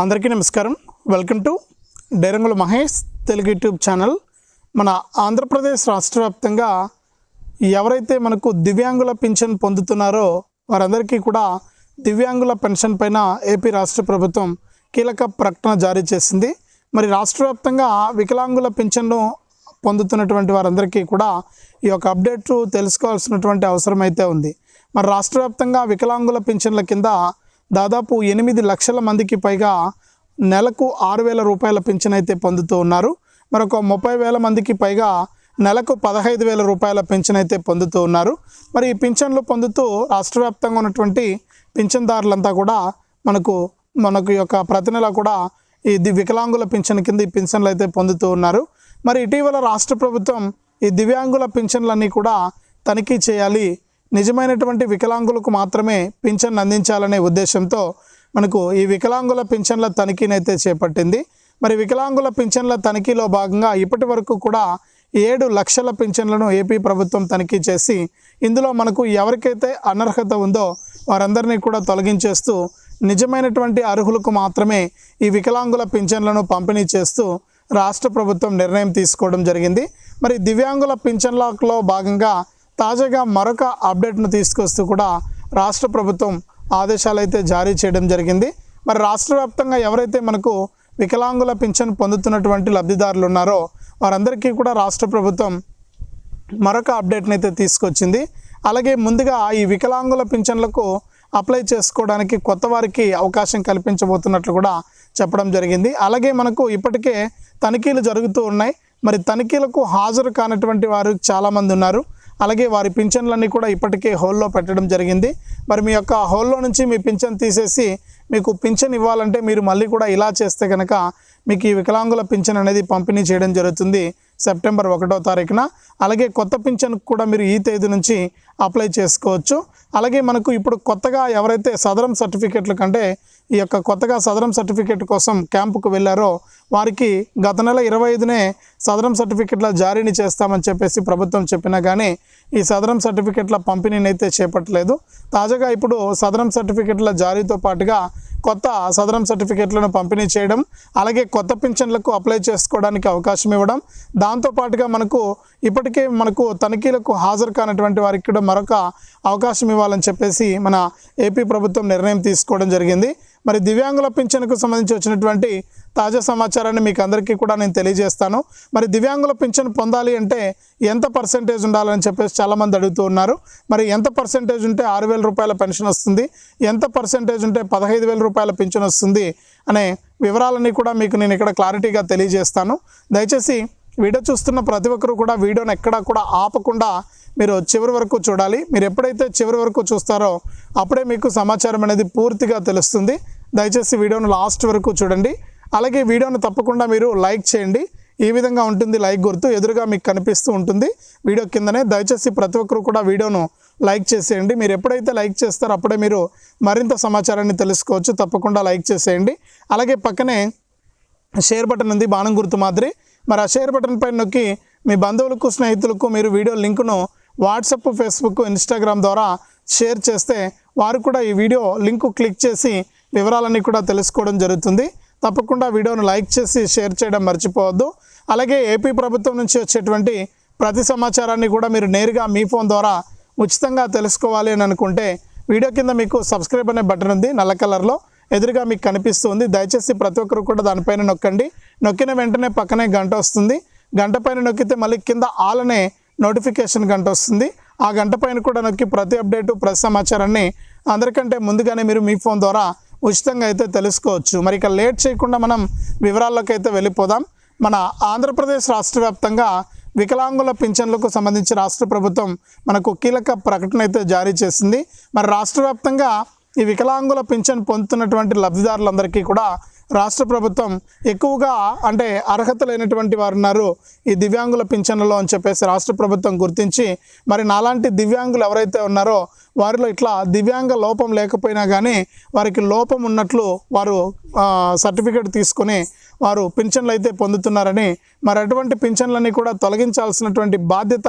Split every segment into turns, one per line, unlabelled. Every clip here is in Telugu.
అందరికీ నమస్కారం. Welcome to Dairangula Mahesh Telugu YouTube channel. మన ఆంధ్రప్రదేశ్ రాష్ట్ర వ్యాప్తంగా ఎవరైతే మనకు దివ్యాంగుల పింఛన్ పొందుతున్నారో వారందరికీ కూడా దివ్యాంగుల పెన్షన్ పైన ఏపీ రాష్ట్ర ప్రభుత్వం కీలక ప్రకటన జారీ చేసింది. మరి రాష్ట్ర వ్యాప్తంగా వికలాంగుల పింఛన్ను పొందుతున్నటువంటి వారందరికీ కూడా ఈ యొక్క అప్డేట్ తెలుసుకోవాల్సినటువంటి అవసరం అయితే ఉంది. మరి రాష్ట్ర వ్యాప్తంగా వికలాంగుల పింఛన్ల కింద దాదాపు ఎనిమిది లక్షల మందికి పైగా నెలకు ఆరు వేల రూపాయల పింఛన్ అయితే పొందుతూ ఉన్నారు. మరొక ముప్పై వేల మందికి పైగా నెలకు పదహైదు వేల రూపాయల పింఛన్ అయితే పొందుతూ ఉన్నారు. మరి ఈ పింఛన్లు పొందుతూ రాష్ట్ర వ్యాప్తంగా ఉన్నటువంటి పింఛన్దారులంతా కూడా మనకు మనకు ఈ యొక్క ప్రతి నెల కూడా ఈ ది- వికలాంగుల పింఛన్ కింద ఈ పింఛన్లు అయితే పొందుతూ ఉన్నారు. మరి ఇటీవల రాష్ట్ర ప్రభుత్వం ఈ దివ్యాంగుల పింఛన్లన్నీ కూడా తనిఖీ చేయాలి నిజమైనటువంటి వికలాంగులకు మాత్రమే పింఛన్ అందించాలనే ఉద్దేశంతో మనకు ఈ వికలాంగుల పింఛన్ల తనిఖీనైతే చేపట్టింది. మరి వికలాంగుల పింఛన్ల తనిఖీలో భాగంగా ఇప్పటి వరకు కూడా ఏడు లక్షల పింఛన్లను ఏపీ ప్రభుత్వం తనిఖీ చేసి ఇందులో మనకు ఎవరికైతే అనర్హత ఉందో వారందరినీ కూడా తొలగించేస్తూ నిజమైనటువంటి అర్హులకు మాత్రమే ఈ వికలాంగుల పింఛన్లను పంపిణీ చేస్తూ రాష్ట్ర ప్రభుత్వం నిర్ణయం తీసుకోవడం జరిగింది. మరి దివ్యాంగుల పింఛన్లలో భాగంగా తాజాగా మరొక అప్డేట్ను తీసుకొస్తూ కూడా రాష్ట్ర ప్రభుత్వం ఆదేశాలు అయితే జారీ చేయడం జరిగింది. మరి రాష్ట్ర వ్యాప్తంగా ఎవరైతే మనకు వికలాంగుల పింఛన్ పొందుతున్నటువంటి లబ్ధిదారులు ఉన్నారో వారందరికీ కూడా రాష్ట్ర ప్రభుత్వం మరొక అప్డేట్ని అయితే తీసుకొచ్చింది. అలాగే ముందుగా ఈ వికలాంగుల పింఛన్లకు అప్లై చేసుకోవడానికి కొత్త వారికి అవకాశం కల్పించబోతున్నట్లు కూడా చెప్పడం జరిగింది. అలాగే మనకు ఇప్పటికే తనిఖీలు జరుగుతూ ఉన్నాయి. మరి తనిఖీలకు హాజరు కానటువంటి వారు చాలామంది ఉన్నారు. అలాగే వారి పింఛన్లన్నీ కూడా ఇప్పటికే హోల్లో పెట్టడం జరిగింది. మరి మీ యొక్క హోల్లో నుంచి మీ పింఛన్ తీసేసి మీకు పింఛన్ ఇవ్వాలంటే మీరు మళ్ళీ కూడా ఇలా చేస్తే కనుక మీకు ఈ వికలాంగుల పింఛన్ అనేది పంపిణీ చేయడం జరుగుతుంది. సెప్టెంబర్ ఒకటో తారీఖున. అలాగే కొత్త పింఛన్ కూడా మీరు ఈ తేదీ నుంచి అప్లై చేసుకోవచ్చు. అలాగే మనకు ఇప్పుడు కొత్తగా ఎవరైతే సదరం సర్టిఫికెట్ల కంటే ఈ యొక్క కొత్తగా సదరం సర్టిఫికెట్ కోసం క్యాంపుకు వెళ్ళారో వారికి గత నెల ఇరవై ఐదునే సదరం సర్టిఫికెట్ల జారీని చేస్తామని చెప్పేసి ప్రభుత్వం చెప్పినా కానీ ఈ సదరం సర్టిఫికెట్ల పంపిణీని అయితే చేపట్టలేదు. తాజాగా ఇప్పుడు సదరం సర్టిఫికెట్ల జారీతో పాటుగా కొత్త సదరం సర్టిఫికెట్లను పంపిణీ చేయడం అలాగే కొత్త పింఛన్లకు అప్లై చేసుకోవడానికి అవకాశం ఇవ్వడం. దాంతోపాటుగా మనకు ఇప్పటికే మనకు తనిఖీలకు హాజరు కానటువంటి వారికి కూడా మరొక అవకాశం ఇవ్వాలని చెప్పేసి మన ఏపీ ప్రభుత్వం నిర్ణయం తీసుకోవడం జరిగింది. మరి దివ్యాంగుల పింఛన్కు సంబంధించి వచ్చినటువంటి తాజా సమాచారాన్ని మీకు అందరికీ కూడా నేను తెలియజేస్తాను. మరి దివ్యాంగుల పింఛన్ పొందాలి అంటే ఎంత పర్సెంటేజ్ ఉండాలని చెప్పేసి చాలామంది అడుగుతూ ఉన్నారు. మరి ఎంత పర్సెంటేజ్ ఉంటే ఆరు వేల రూపాయల పెన్షన్ వస్తుంది. ఎంత పర్సెంటేజ్ ఉంటే పదహైదు వేల రూపాయల పింఛన్ వస్తుంది అనే వివరాలన్నీ కూడా మీకు నేను ఇక్కడ క్లారిటీగా తెలియజేస్తాను. దయచేసి వీడియో చూస్తున్న ప్రతి ఒక్కరు కూడా వీడియోని ఎక్కడా కూడా ఆపకుండా మీరు చివరి వరకు చూడాలి. మీరు ఎప్పుడైతే చివరి వరకు చూస్తారో అప్పుడే మీకు సమాచారం అనేది పూర్తిగా తెలుస్తుంది. దయచేసి వీడియోను లాస్ట్ వరకు చూడండి. అలాగే వీడియోను తప్పకుండా మీరు లైక్ చేయండి. ఈ విధంగా ఉంటుంది లైక్ గుర్తు ఎదురుగా మీకు కనిపిస్తూ ఉంటుంది. వీడియో కిందనే దయచేసి ప్రతి ఒక్కరు కూడా వీడియోను లైక్ చేసేయండి. మీరు ఎప్పుడైతే లైక్ చేస్తారో అప్పుడే మీరు మరింత సమాచారాన్ని తెలుసుకోవచ్చు. తప్పకుండా లైక్ చేసేయండి. అలాగే పక్కనే షేర్ బటన్ ఉంది. బాణం గుర్తు మాదిరి. మరి ఆ షేర్ బటన్ పైన నొక్కి మీ బంధువులకు స్నేహితులకు మీరు వీడియో లింకును వాట్సప్ ఫేస్బుక్ ఇన్స్టాగ్రామ్ ద్వారా షేర్ చేస్తే వారు కూడా ఈ వీడియో లింకు క్లిక్ చేసి వివరాలన్నీ కూడా తెలుసుకోవడం జరుగుతుంది. తప్పకుండా వీడియోను లైక్ చేసి షేర్ చేయడం మర్చిపోవద్దు. అలాగే ఏపీ ప్రభుత్వం నుంచి వచ్చేటువంటి ప్రతి సమాచారాన్ని కూడా మీరు నేరుగా మీ ఫోన్ ద్వారా ఉచితంగా తెలుసుకోవాలి అని అనుకుంటే వీడియో కింద మీకు సబ్స్క్రైబ్ అనే బటన్ ఉంది. నల్ల కలర్లో ఎదురుగా మీకు కనిపిస్తుంది. దయచేసి ప్రతి ఒక్కరు కూడా దానిపైన నొక్కండి. నొక్కిన వెంటనే పక్కనే గంట వస్తుంది. గంట పైన నొక్కితే మళ్ళీ కింద ఆలనే నోటిఫికేషన్ గంట వస్తుంది. ఆ గంట పైన కూడా నొక్కి ప్రతి అప్డేటు ప్రతి సమాచారాన్ని అందరికంటే ముందుగానే మీరు మీ ఫోన్ ద్వారా ఉచితంగా అయితే తెలుసుకోవచ్చు. మరి ఇక లేట్ చేయకుండా మనం వివరాల్లోకి అయితే వెళ్ళిపోదాం. మన ఆంధ్రప్రదేశ్ రాష్ట్ర వ్యాప్తంగా వికలాంగుల పింఛన్లకు సంబంధించి రాష్ట్ర ప్రభుత్వం మనకు కీలక ప్రకటన అయితే జారీ చేసింది. మరి రాష్ట్ర వ్యాప్తంగా ఈ వికలాంగుల పింఛన్ పొందుతున్నటువంటి లబ్ధిదారులందరికీ కూడా రాష్ట్ర ప్రభుత్వం ఎక్కువగా అంటే అర్హత లేనటువంటి వారు ఉన్నారు ఈ దివ్యాంగుల పింఛన్లలో అని చెప్పేసి రాష్ట్ర ప్రభుత్వం గుర్తించి మరి నాలాంటి దివ్యాంగులు ఎవరైతే ఉన్నారో వారిలో ఇట్లా దివ్యాంగ లోపం లేకపోయినా కానీ వారికి లోపం ఉన్నట్లు వారు సర్టిఫికేట్ తీసుకొని వారు పింఛన్లు అయితే పొందుతున్నారని మరి అటువంటి పింఛన్లన్నీ కూడా తొలగించాల్సినటువంటి బాధ్యత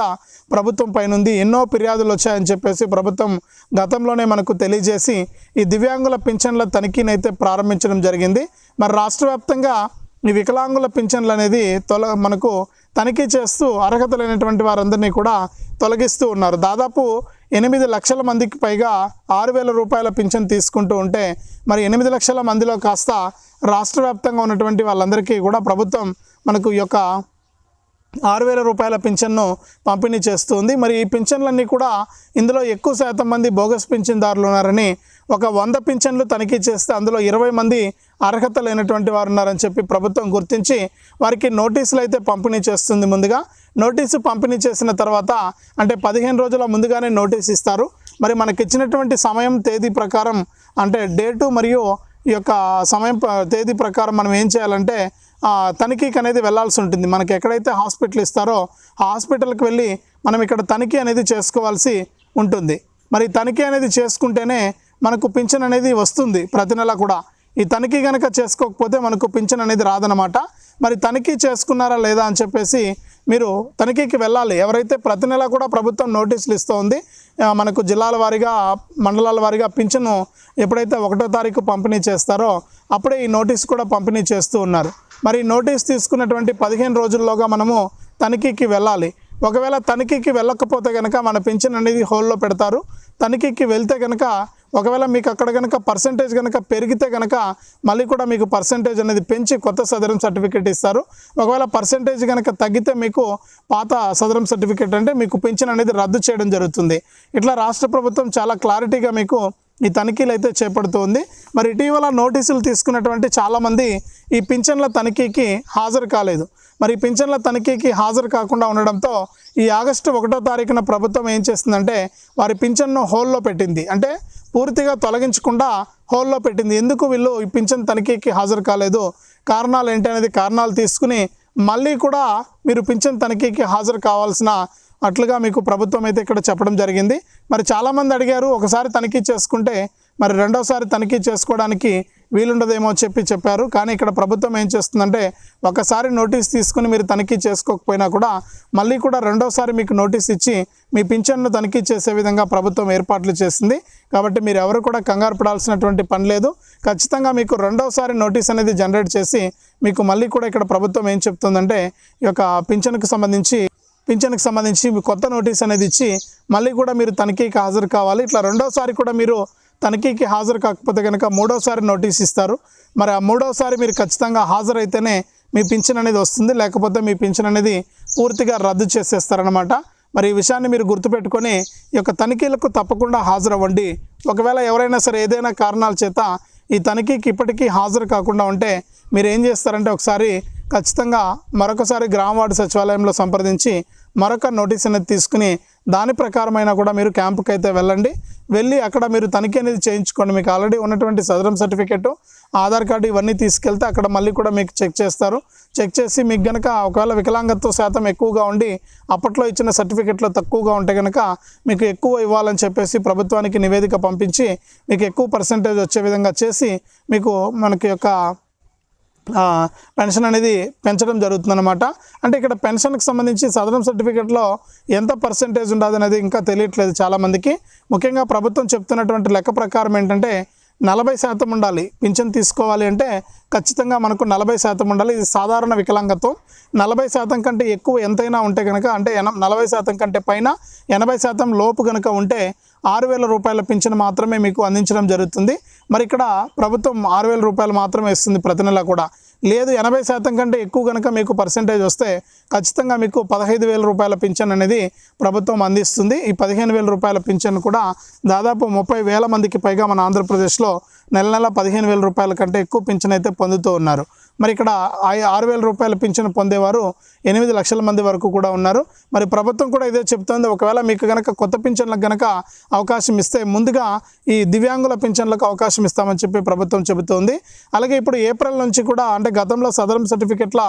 ప్రభుత్వం పైన ఉంది ఎన్నో ఫిర్యాదులు వచ్చాయని చెప్పేసి ప్రభుత్వం గతంలోనే మనకు తెలియజేసి ఈ దివ్యాంగుల పింఛన్ల తనిఖీని అయితే ప్రారంభించడం జరిగింది. మరి రాష్ట్ర వ్యాప్తంగా ఈ వికలాంగుల పింఛన్లు అనేది తొల మనకు తనిఖీ చేస్తూ అర్హత లేనటువంటి వారందరినీ కూడా తొలగిస్తూ ఉన్నారు. దాదాపు ఎనిమిది లక్షల మందికి పైగా ఆరు వేల రూపాయల పింఛన్ తీసుకుంటూ ఉంటే మరి ఎనిమిది లక్షల మందిలో కాస్త రాష్ట్ర వ్యాప్తంగా ఉన్నటువంటి వాళ్ళందరికీ కూడా ప్రభుత్వం మనకు ఈ యొక్క ఆరు వేల రూపాయల పింఛన్ను పంపిణీ చేస్తుంది. మరి ఈ పింఛన్లన్నీ కూడా ఇందులో ఎక్కువ శాతం మంది బోగస్ పింఛన్దారులు ఉన్నారని ఒక వంద పింఛన్లు తనిఖీ చేస్తే అందులో ఇరవై మంది అర్హత లేనటువంటి వారు ఉన్నారని చెప్పి ప్రభుత్వం గుర్తించి వారికి నోటీసులు అయితే పంపిణీ చేస్తుంది ముందుగా. నోటీసు పంపిణీ చేసిన తర్వాత అంటే పదిహేను రోజుల ముందుగానే నోటీస్ ఇస్తారు. మరి మనకి ఇచ్చినటువంటి సమయం తేదీ ప్రకారం అంటే డేటు మరియు ఈ యొక్క సమయం ప- తేదీ ప్రకారం మనం ఏం చేయాలంటే తనిఖీకి అనేది వెళ్ళాల్సి ఉంటుంది. మనకి ఎక్కడైతే హాస్పిటల్ ఇస్తారో ఆ హాస్పిటల్కి వెళ్ళి మనం ఇక్కడ తనిఖీ అనేది చేసుకోవాల్సి ఉంటుంది. మరి తనిఖీ అనేది చేసుకుంటేనే మనకు పింఛన్ అనేది వస్తుంది ప్రతి నెల కూడా. ఈ తనిఖీ కనుక చేసుకోకపోతే మనకు పింఛన్ అనేది రాదనమాట మరి తనిఖీ చేసుకున్నారా లేదా అని చెప్పేసి మీరు తనిఖీకి వెళ్ళాలి. ఎవరైతే ప్రతి నెల కూడా ప్రభుత్వం నోటీసులు ఇస్తోంది మనకు జిల్లాల వారీగా మండలాల వారీగా పింఛను ఎప్పుడైతే ఒకటో తారీఖు పంపిణీ చేస్తారో అప్పుడే ఈ నోటీస్ కూడా పంపిణీ చేస్తూ ఉన్నారు. మరి నోటీస్ తీసుకున్నటువంటి పదిహేను రోజుల్లోగా మనము తనిఖీకి వెళ్ళాలి. ఒకవేళ తనిఖీకి వెళ్ళకపోతే కనుక మన పెన్షన్ అనేది హోల్లో పెడతారు. తనిఖీకి వెళ్తే కనుక ఒకవేళ మీకు అక్కడ కనుక పర్సంటేజ్ కనుక పెరిగితే కనుక మళ్ళీ కూడా మీకు పర్సంటేజ్ అనేది పెంచి కొత్త సదరం సర్టిఫికేట్ ఇస్తారు. ఒకవేళ పర్సంటేజ్ కనుక తగ్గితే మీకు పాత సదరం సర్టిఫికేట్ అంటే మీకు పెన్షన్ అనేది రద్దు చేయడం జరుగుతుంది. ఇట్లా రాష్ట్ర ప్రభుత్వం చాలా క్లారిటీగా మీకు ఈ తనిఖీలు అయితే చేపడుతోంది. మరి ఇటీవల నోటీసులు తీసుకున్నటువంటి చాలామంది ఈ పింఛన్ల తనిఖీకి హాజరు కాలేదు. మరి పింఛన్ల తనిఖీకి హాజరు కాకుండా ఉండడంతో ఈ ఆగస్టు ఒకటో తారీఖున ప్రభుత్వం ఏం చేస్తుందంటే వారి పింఛన్ను హోల్లో పెట్టింది. అంటే పూర్తిగా తొలగించకుండా హోల్లో పెట్టింది. ఎందుకు వీళ్ళు ఈ పింఛన్ తనిఖీకి హాజరు కాలేదు? కారణాలు ఏంటి అనేది కారణాలు తీసుకుని మళ్ళీ కూడా మీరు పింఛన్ తనిఖీకి హాజరు కావాల్సిన అట్లుగా మీకు ప్రభుత్వం అయితే ఇక్కడ చెప్పడం జరిగింది. మరి చాలామంది అడిగారు ఒకసారి తనిఖీ చేసుకుంటే మరి రెండోసారి తనిఖీ చేసుకోవడానికి వీలుండదేమో చెప్పి చెప్పారు. కానీ ఇక్కడ ప్రభుత్వం ఏం చేస్తుందంటే ఒకసారి నోటీస్ తీసుకుని మీరు తనిఖీ చేసుకోకపోయినా కూడా మళ్ళీ కూడా రెండోసారి మీకు నోటీస్ ఇచ్చి మీ పింఛన్ను తనిఖీ చేసే విధంగా ప్రభుత్వం ఏర్పాట్లు చేసింది. కాబట్టి మీరు ఎవరు కూడా కంగారు పడాల్సినటువంటి పని లేదు. ఖచ్చితంగా మీకు రెండోసారి నోటీస్ అనేది జనరేట్ చేసి మీకు మళ్ళీ కూడా ఇక్కడ ప్రభుత్వం ఏం చెప్తుందంటే ఈ యొక్క పింఛన్కు సంబంధించి పింఛన్కి సంబంధించి మీ కొత్త నోటీస్ అనేది ఇచ్చి మళ్ళీ కూడా మీరు తనిఖీకి హాజరు కావాలి. ఇట్లా రెండోసారి కూడా మీరు తనిఖీకి హాజరు కాకపోతే కనుక మూడోసారి నోటీస్ ఇస్తారు. మరి ఆ మూడోసారి మీరు ఖచ్చితంగా హాజరైతేనే మీ పింఛన్ అనేది వస్తుంది. లేకపోతే మీ పింఛన్ అనేది పూర్తిగా రద్దు చేసేస్తారనమాట మరి ఈ విషయాన్ని మీరు గుర్తుపెట్టుకొని ఈ యొక్క తనిఖీలకు తప్పకుండా హాజరవ్వండి. ఒకవేళ ఎవరైనా సరే ఏదైనా కారణాల చేత ఈ తనిఖీకి ఇప్పటికీ హాజరు కాకుండా ఉంటే మీరు ఏం చేస్తారంటే ఒకసారి ఖచ్చితంగా మరొకసారి గ్రామవార్డు సచివాలయంలో సంప్రదించి మరొక నోటీస్ అనేది తీసుకుని దాని ప్రకారమైనా కూడా మీరు క్యాంపుకి అయితే వెళ్ళండి. వెళ్ళి అక్కడ మీరు తనిఖీ అనేది చేయించుకోండి. మీకు ఆల్రెడీ ఉన్నటువంటి సదరం సర్టిఫికెట్ ఆధార్ కార్డు ఇవన్నీ తీసుకెళ్తే అక్కడ మళ్ళీ కూడా మీకు చెక్ చేస్తారు. చెక్ చేసి మీకు కనుక ఒకవేళ వికలాంగత్వ శాతం ఎక్కువగా ఉండి అప్పట్లో ఇచ్చిన సర్టిఫికెట్లో తక్కువగా ఉంటే కనుక మీకు ఎక్కువ ఇవ్వాలని చెప్పేసి ప్రభుత్వానికి నివేదిక పంపించి మీకు ఎక్కువ పర్సంటేజ్ వచ్చే విధంగా చేసి మీకు మనకి యొక్క పెన్షన్ అనేది పెంచడం జరుగుతుందన్నమాట. అంటే ఇక్కడ పెన్షన్కి సంబంధించి సదరం సర్టిఫికేట్లో ఎంత పర్సెంటేజ్ ఉండదు అనేది ఇంకా తెలియట్లేదు చాలామందికి. ముఖ్యంగా ప్రభుత్వం చెప్తున్నటువంటి లెక్క ప్రకారం ఏంటంటే నలభై శాతం ఉండాలి. పింఛన్ తీసుకోవాలి అంటే ఖచ్చితంగా మనకు నలభై శాతం ఉండాలి. ఇది సాధారణ వికలాంగత్వం. నలభై శాతం కంటే ఎక్కువ ఎంతైనా ఉంటే కనుక అంటే ఎన నలభై శాతం కంటే పైన ఎనభై శాతం లోపు కనుక ఉంటే ఆరు వేల రూపాయల పింఛన్ మాత్రమే మీకు అందించడం జరుగుతుంది. మరి ఇక్కడ ప్రభుత్వం ఆరు వేల రూపాయలు మాత్రమే ఇస్తుంది ప్రతి నెల కూడా. లేదు ఎనభై శాతం కంటే ఎక్కువ కనుక మీకు పర్సంటేజ్ వస్తే ఖచ్చితంగా మీకు పదహైదు వేల రూపాయల పింఛన్ అనేది ప్రభుత్వం అందిస్తుంది. ఈ పదిహేను వేల రూపాయల పింఛన్ కూడా దాదాపు ముప్పై వేల మందికి పైగా మన ఆంధ్రప్రదేశ్లో నెల నెల పదిహేను వేల రూపాయల కంటే ఎక్కువ పింఛన్ అయితే పొందుతూ ఉన్నారు. మరి ఇక్కడ ఆరు వేల రూపాయల పింఛన్ పొందేవారు ఎనిమిది లక్షల మంది వరకు కూడా ఉన్నారు. మరి ప్రభుత్వం కూడా ఇదే చెప్తోంది. ఒకవేళ మీకు కనుక కొత్త పింఛన్లకు కనుక అవకాశం ఇస్తే ముందుగా ఈ దివ్యాంగుల పింఛన్లకు అవకాశం ఇస్తామని చెప్పి ప్రభుత్వం చెబుతోంది. అలాగే ఇప్పుడు ఏప్రిల్ నుంచి కూడా అంటే గతంలో సదరం సర్టిఫికెట్ల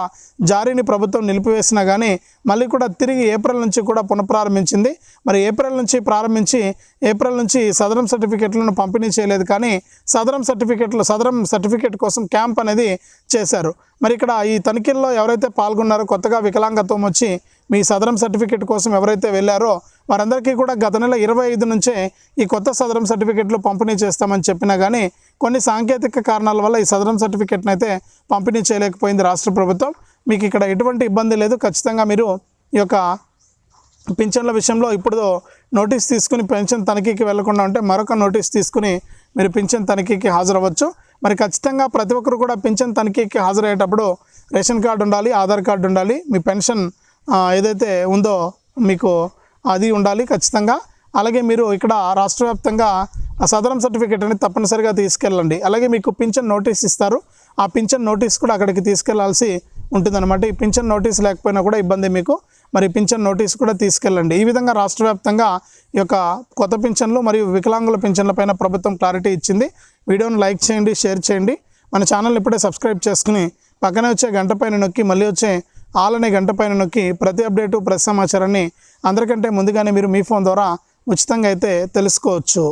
జారీని ప్రభుత్వం నిలిపివేసినా కానీ మళ్ళీ కూడా తిరిగి ఏప్రిల్ నుంచి కూడా పునఃప్రారంభించింది. మరి ఏప్రిల్ నుంచి ప్రారంభించి ఏప్రిల్ నుంచి సదరం సర్టిఫికెట్లను పంపిణీ చేయలేదు కానీ సదరం సదరం సర్టిఫికెట్లు సదరం సర్టిఫికెట్ కోసం క్యాంప్ అనేది చేశారు. మరి ఇక్కడ ఈ తనిఖీల్లో ఎవరైతే పాల్గొన్నారో కొత్తగా వికలాంగత్వం వచ్చి మీ సదరం సర్టిఫికెట్ కోసం ఎవరైతే వెళ్ళారో వారందరికీ కూడా గత నెల ఇరవై ఐదు నుంచే ఈ కొత్త సదరం సర్టిఫికెట్లు పంపిణీ చేస్తామని చెప్పినా కానీ కొన్ని సాంకేతిక కారణాల వల్ల ఈ సదరం సర్టిఫికెట్ని అయితే పంపిణీ చేయలేకపోయింది రాష్ట్ర ప్రభుత్వం. మీకు ఇక్కడ ఎటువంటి ఇబ్బంది లేదు. ఖచ్చితంగా మీరు ఈ యొక్క పింఛన్ల విషయంలో ఇప్పుడు నోటీస్ తీసుకుని పెన్షన్ తనిఖీకి వెళ్ళకుండా ఉంటే మరొక నోటీస్ తీసుకుని మీరు పింఛన్ తనిఖీకి హాజరవ్వచ్చు. మరి ఖచ్చితంగా ప్రతి ఒక్కరు కూడా పింఛన్ తనిఖీకి హాజరయ్యేటప్పుడు రేషన్ కార్డు ఉండాలి ఆధార్ కార్డు ఉండాలి మీ పెన్షన్ ఏదైతే ఉందో మీకు అది ఉండాలి ఖచ్చితంగా. అలాగే మీరు ఇక్కడ రాష్ట్ర వ్యాప్తంగా సదరం సర్టిఫికేట్ అనేది తప్పనిసరిగా తీసుకెళ్ళండి. అలాగే మీకు పింఛన్ నోటీస్ ఇస్తారు. ఆ పింఛన్ నోటీస్ కూడా అక్కడికి తీసుకెళ్ళాల్సి ఉంటుందన్నమాట. ఈ పింఛన్ నోటీస్ లేకపోయినా కూడా ఇబ్బంది మీకు. మరి పింఛన్ నోటీస్ కూడా తీసుకెళ్ళండి. ఈ విధంగా రాష్ట్ర వ్యాప్తంగా ఈ యొక్క కొత్త పింఛన్లు మరియు వికలాంగుల పింఛన్లపైన ప్రభుత్వం క్లారిటీ ఇచ్చింది. వీడియోను లైక్ చేయండి షేర్ చేయండి. మన ఛానల్ ఇప్పుడే సబ్స్క్రైబ్ చేసుకుని పక్కనే వచ్చే గంట పైన నొక్కి మళ్ళీ వచ్చే ఆల్ అనే గంట పైన నొక్కి ప్రతి అప్డేటు ప్రతి సమాచారాన్ని అందరికంటే ముందుగానే మీరు మీ ఫోన్ ద్వారా ఉచితంగా అయితే తెలుసుకోవచ్చు.